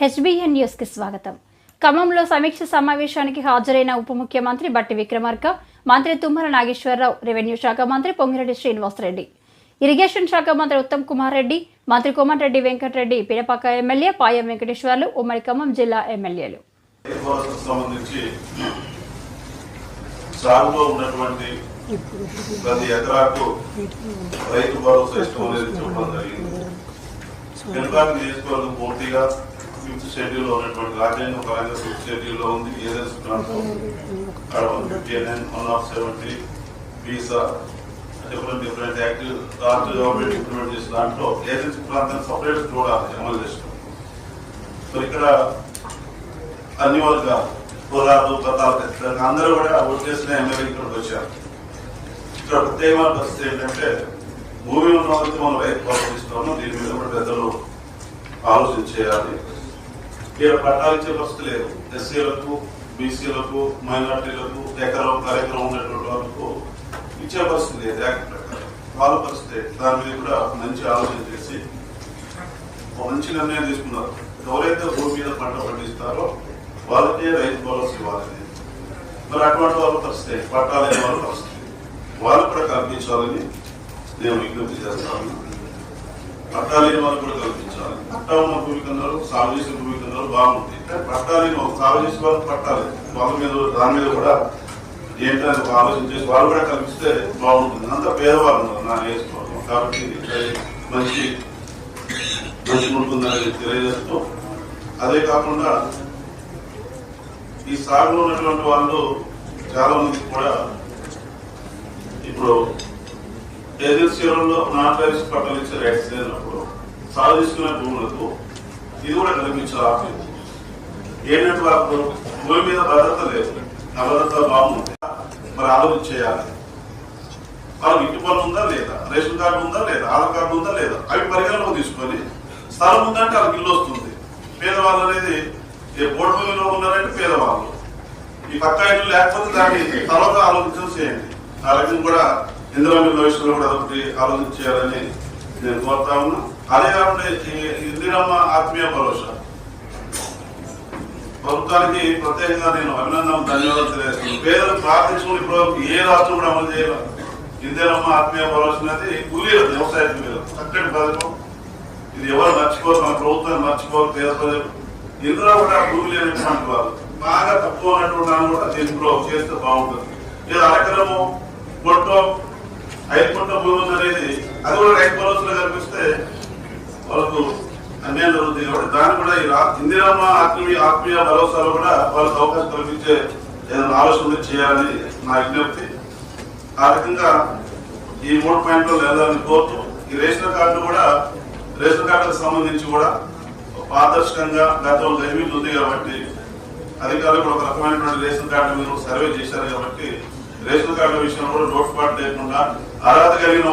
HBN న్యూస్కి స్వాగతం. ఖమ్మంలో సమీక్ష సమావేశానికి హాజరైన ఉప ముఖ్యమంత్రి బట్టి విక్రమార్క మంత్రి తుమ్మల నాగేశ్వరరావు రెవెన్యూ శాఖ మంత్రి పొంగిరెడ్డి శ్రీనివాసరెడ్డి ఇరిగేషన్ శాఖ మంత్రి ఉత్తమ్ కుమార్ రెడ్డి మంత్రి కోమటిరెడ్డి వెంకటరెడ్డి పిడపాక ఎమ్మెల్యే పాయం వెంకటేశ్వర్లు ఉమ్మడి ఖమ్మం జిల్లా ఎమ్మెల్యేలు. రైతులకు సంబంధించి సాగులో ఉన్నటువంటి ప్రతి ఎకరాకు రైతు భరోసా ఇష్టం అనేది చెప్పడం జరిగింది. వెనుకాక నియోజకవర్గం పూర్తిగా ఫిఫ్త్ షెడ్యూల్ ఉన్నటువంటి రాజ్యాంగం పరంగా ఫిఫ్త్ షెడ్యూల్లో ఉంది ఏదైనా ప్రాంతం అక్కడ one fifty nine one of seventy visa different different active రాష్ట్ర గవర్నమెంట్ ఇంప్లిమెంట్ చేసిన దాంట్లో ఏజెన్సీ ప్రాంతాన్ని సపరేట్ చూడాలి అమలు చేస్తాం. సో ఇక్కడ అన్ని వర్గాలు కులాలు గతాలు ఖచ్చితంగా అందరూ కూడా ఓట్లేసిన ఎమ్మెల్యే ఇక్కడికి వచ్చారు. ఇక్కడ ప్రత్యేకమైన పరిస్థితి ఏంటంటే భూమి ఉన్న వాళ్ళకి మనం రైతు ప్రోత్సహిస్తున్నాము దీని మీద కూడా పెద్దలు ఆలోచన చేయాలి. ఇక్కడ పట్టాలు ఇచ్చే పరిస్థితి లేదు. ఎస్సీలకు బీసీలకు మైనార్టీలకు ఎకరం కార్యక్రమం ఉన్నటువంటి వాళ్ళకు ఇచ్చే పరిస్థితి లేదు. యాక్ట్ ప్రకారం వాళ్ళ పరిస్థితి దాని మీద కూడా మంచి ఆలోచన చేసి ఒక మంచి నిర్ణయం తీసుకున్నారు. ఎవరైతే భూమి మీద పంట పండిస్తారో వాళ్ళకే రైతు భరోసా ఇవ్వాలని మరి అటువంటి వాళ్ళ పరిస్థితి పట్టాలనే వాళ్ళ పరిస్థితి. వాళ్ళు కూడా కల్పించాలని నేను విజ్ఞప్తి చేస్తాను. పట్టాలేని వారు వాళ్ళు కూడా కల్పించాలి. పట్టా ఉన్న భూమి సాగు చేసిన భూమి కన్నారు బాగుంటుంది కానీ సాగు చేసే వాళ్ళకి పట్టాలి. వాళ్ళ మీద దాని మీద కూడా ఏంటని ఆలోచన చేసి వాళ్ళు కూడా కల్పిస్తే బాగుంటుంది. అంతా పేదవాళ్ళు ఉన్నారు నా వేసుకోవడం కాబట్టి మంచి మంచి ఉంటుందని తెలియజేస్తూ అదే కాకుండా ఈ సాగులో ఉన్నటువంటి వాళ్ళు చాలా మంది కూడా ఇప్పుడు ఏజెన్సీలలో నాన్ రైస్ పట్టాలు ఇచ్చే రైట్స్ లేనప్పుడు సాధిస్తున్న భూములకు ఇది కూడా నిర్మించాలి ఏంటంటే వాళ్ళకు భూమి మీద భద్రత లేదు. ఆ భద్రత బాగుంది మరి ఆలోచన చేయాలి. వాళ్ళకి ఇంటి పనులు ఉందా లేదా? రేషన్ కార్డు ఉందా లేదా? ఆధార్ కార్డు ఉందా లేదా? అవి పరిగణలో తీసుకొని స్థలం ఉందంటే వాళ్ళకి ఇల్లు వస్తుంది. పేదవాళ్ళు అనేది ఏ బోర్డులో ఉన్నారంటే పేదవాళ్ళు. ఈ పక్క ఇల్లు లేకపోతే దాన్ని తర్వాత ఆలోచించడం చేయండి. ఆ రకంగా కూడా ఇందులో భవిష్యత్తులో కూడా అదొకటి ఆలోచన చేయాలని నేను కోరుతా ఉన్నా. అదే కాకుండా ఇందిరమ్మ ఆత్మీయ భరోసా. ప్రభుత్వానికి ప్రత్యేకంగా నేను అభినందన ధన్యవాదాలు తెలియజేస్తున్నాను. పేదలకు ప్రార్థించుకుని ఇప్పుడు ఏ రాష్ట్రం కూడా అమలు చేయాలి ఇందిరమ్మ ఆత్మీయ భరోసా అనేది కూలీలు వ్యవసాయ కూలీలు చక్కటి పథకం ఇది ఎవరు మర్చిపోరు మన ప్రభుత్వాన్ని మర్చిపోరు పేద ప్రజలు. ఇందులో కూడా భూమి అనేటువంటి వారు. బాగా తక్కువ ఉన్నటువంటి కూడా దీన్ని చేస్తే బాగుంటుంది. ఇది అరకరము పొట్టో ఐదు పొట్ట అనేది అది కూడా రైతు భరోసాలో కల్పిస్తే వాళ్ళకు అన్యాయం జరుగుతుంది కాబట్టి దాన్ని కూడా ఈ రా- ఇందిరమ్మ ఆత్మీయ ఆత్మీయ భరోసాలో కూడా వాళ్ళకి అవకాశం కల్పించే ఏదైనా ఆలోచన చేయాలని నా విజ్ఞప్తి. ఆ రకంగా ఈ మూడు పాయింట్లు లేదని కోరుతూ ఈ రేషన్ కార్డు కూడా రేషన్ కార్డుకు సంబంధించి కూడా పారదర్శకంగా గతంలో గర్మీలు ఉంది కాబట్టి అధికారులు కూడా ఒక రకమైనటువంటి రేషన్ కార్డు మీరు సర్వే చేశారు కాబట్టి రేషన్ కార్డు విషయంలో లోటుపాటు లేకుండా అర్హత కలిగిన